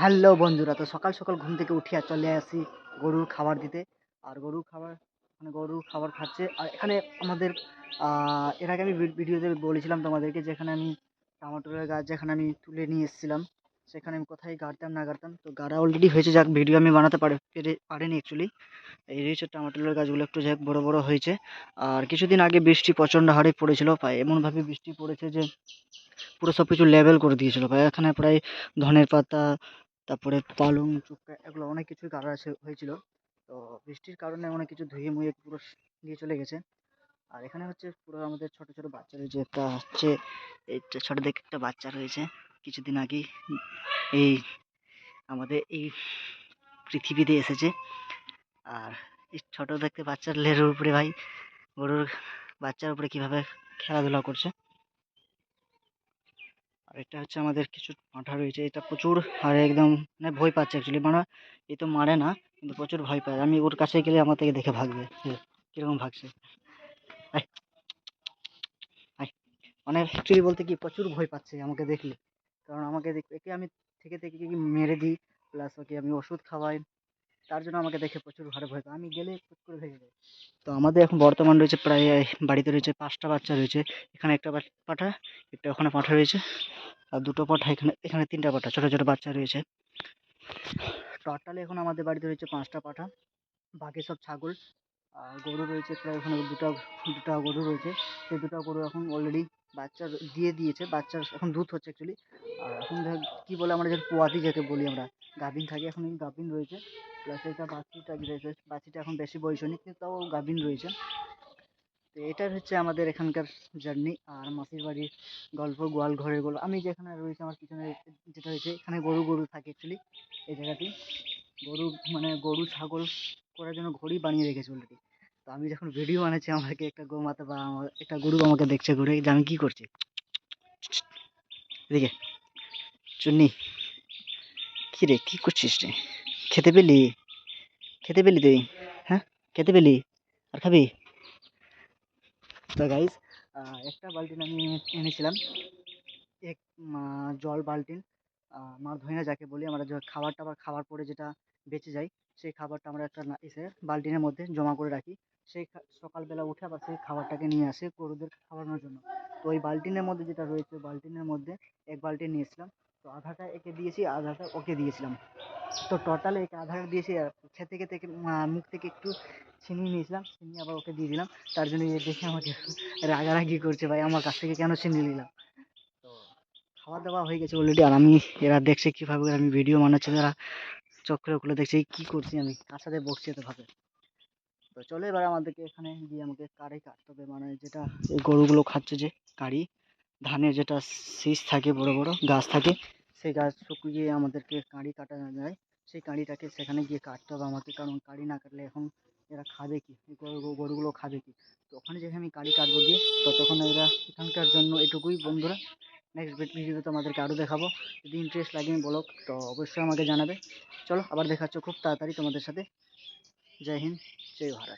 Hello বন্ধুরা, তো সকাল সকাল ঘুম থেকে উঠে আর চলে আসি গরুর খাবার দিতে। আর গরুর খাবার মানে গরু খাবার খাচ্ছে। আর এখানে আমাদের এর আগে আমি ভিডিওতে বলেছিলাম তোমাদেরকে যেখানে আমি টমাটোরের গাছ যেখানে আমি তুলে নিয়ে এসেছিলাম, সেখানে আমি কোথায় গাড়তাম, না গাড়তাম। তো গাড়া অলরেডি হয়েছে, যাক ভিডিও আমি বানাতে পেরে পারিনি অ্যাকচুয়ালি এই হচ্ছে টমাটোরের গাছগুলো একটু যাক বড় বড় হয়েছে। আর কিছুদিন আগে বৃষ্টি প্রচণ্ড হারে পড়েছিল এমনভাবে বৃষ্টি পড়েছে যে পুরো সব কিছু লেভেল করে দিয়েছিল। প্রায় এখানে প্রায় ধনের পাতা, তারপরে পালং, চুক্কা এগুলো অনেক কিছুই আছে, হয়েছিল। তো বৃষ্টির কারণে অনেক কিছু ধুয়ে মুয়ে পুরো নিয়ে চলে গেছে। আর এখানে হচ্ছে পুরো আমাদের ছোট ছোট বাচ্চা রয়েছে। একটা হচ্ছে এই ছোট দেখে একটা বাচ্চা রয়েছে। কিছুদিন আগেই এই আমাদের এই পৃথিবীতে এসেছে। আর এই ছোট দেখতে বাচ্চার লেজের উপরে ভাই, গরুর বাচ্চার উপরে কীভাবে খেলাধুলা করছে। আর এটা হচ্ছে আমাদের কিছু পাঁঠা রয়েছে। এটা প্রচুর আর একদম মানে ভয় পাচ্ছে অ্যাকচুয়ালি মানে এ তো মারে না, কিন্তু প্রচুর ভয় পায়। আমি ওর কাছে গেলে আমার থেকে দেখে ভাগবে কীরকম ভাগছে। মানে অ্যাকচুয়ালি বলতে কি প্রচুর ভয় পাচ্ছে আমাকে দেখলে। কারণ আমাকে একে আমি থেকে থেকে কি মেরে দিই প্লাস ওকে আমি ওষুধ খাওয়াই, তার জন্য আমাকে দেখে প্রচুর হারে ভয় পায়। আমি গেলে করে ভেঙে যায় তো আমাদের এখন বর্তমান রয়েছে প্রায়, বাড়িতে রয়েছে পাঁচটা বাচ্চা রয়েছে। এখানে একটা পাঠা, একটা ওখানে পাঠা রয়েছে। আর দুটো পাঠা এখানে এখানে তিনটা পাঠা ছোটো ছোটো বাচ্চা রয়েছে। টোটালি এখন আমাদের বাড়িতে রয়েছে পাঁচটা পাঠা, বাকি সব ছাগল। আর গরু রয়েছে প্রায় ওখানে দুটো দুটো গরু রয়েছে। সেই দুটো গরু এখন অলরেডি বাচ্চা দিয়ে দিয়েছে, বাচ্চার এখন দুধ হচ্ছে অ্যাকচুয়ালি আর এখন কী বলে আমরা যে পোয়াতি যাকে বলি আমরা, গাভিন থাকে এখন গাভিন রয়েছে। প্লাস এটা বাচ্চিটা রয়েছে, বাচ্চিটা এখন বেশি বয়স হয়নি, কিন্তু তাও গাভিন রয়েছে। তো এটার হচ্ছে আমাদের এখানকার জার্নি আর মাসির বাড়ির গল্প, গোয়াল ঘরের গল্প। আমি যেখানে রয়েছে, আমার পিছনে যেটা রয়েছে এখানে গরু গরু থাকে অ্যাকচুয়ালি এই জায়গাটি। গরু মানে গরু, ছাগল করার জন্য ঘড়ি বানিয়ে রেখেছে অলরেডি তো আমি যখন ভিডিও বানাচ্ছি, আমাকে একটা গোমাতা বা আমার একটা গরু আমাকে দেখছে ঘুরে, যে আমি কী করছি? এদিকে, চুন্নি, কী রে, কী করছিস রে? খেতে পেলি? খেতে পেলি তুই? হ্যাঁ? খেতে পেলি? আর খাবি? তো গাইস একটা বালতিন আমি এনেছিলাম। এক জল বালতিন মার ধইনা যাকে বলি, আমরা খাবার টাবার খাওয়ার পরে যেটা বেঁচে যায়, সেই খাবারটা আমরা একটা এসে বালতিনের মধ্যে জমা করে রাখি। সেই সকালবেলা উঠে আবার সেই খাবারটাকে নিয়ে আসে গরুদের খাওয়ানোর জন্য। তো ওই বালতিনের মধ্যে যেটা রয়েছে বালতিনের মধ্যে এক বালতি নিয়েছিলাম তো আধাটা একে দিয়েছি, আধাটা ওকে দিয়েছিলাম। তো টোটাল একে আধাটা দিয়েছি খেতে খেতে মুখ থেকে একটু ছিনিয়ে নিয়েছিলাম ছিনিয়ে আবার ওকে দিয়ে দিলাম। তার জন্য দেখে আমাকে রাগারাগি করছে, ভাই, আমার কাছ থেকে কেন ছিনিয়ে নিলাম? তো খাওয়া দাওয়া হয়ে গেছে অলরেডি আর আমি, এরা দেখছে কীভাবে আমি ভিডিও বানাচ্ছি তারা চোখ খুলে দেখছে কী করছি আমি? কার সাথে বসছি এত ভাবে? তো চলো এবার আমাদেরকে এখানে গিয়ে আমাকে কাড়ি কাটতে হবে। মানে যেটা এই গরুগুলো খাচ্ছে যে কাড়ি ধানের যেটা শীষ থাকে, বড় বড় গাছ থাকে, সেই গাছ শুকিয়ে আমাদেরকে কাঁড়ি কাটা যায়। সেই কাঁড়িটাকে সেখানে গিয়ে কাটতে হবে আমাকে। কারণ কাঁড়ি না কাটলে এখন এরা খাবে কি? গরু- গরুগুলো খাবে কি? তো ওখানে যেখানে আমি কাঁড়ি কাটবো গিয়ে, ততক্ষণ এরা এখানকার জন্য এটুকুই বন্ধুরা। নেক্সট ভিডিওতে তোমাদেরকে আরও দেখাবো। যদি ইন্টারেস্ট লাগে বলো, তো অবশ্যই আমাকে জানাবে। চলো, আবার দেখাচ্ছ খুব তাড়াতাড়ি তোমাদের সাথে। জয় হিন্দ, জয় ভারত।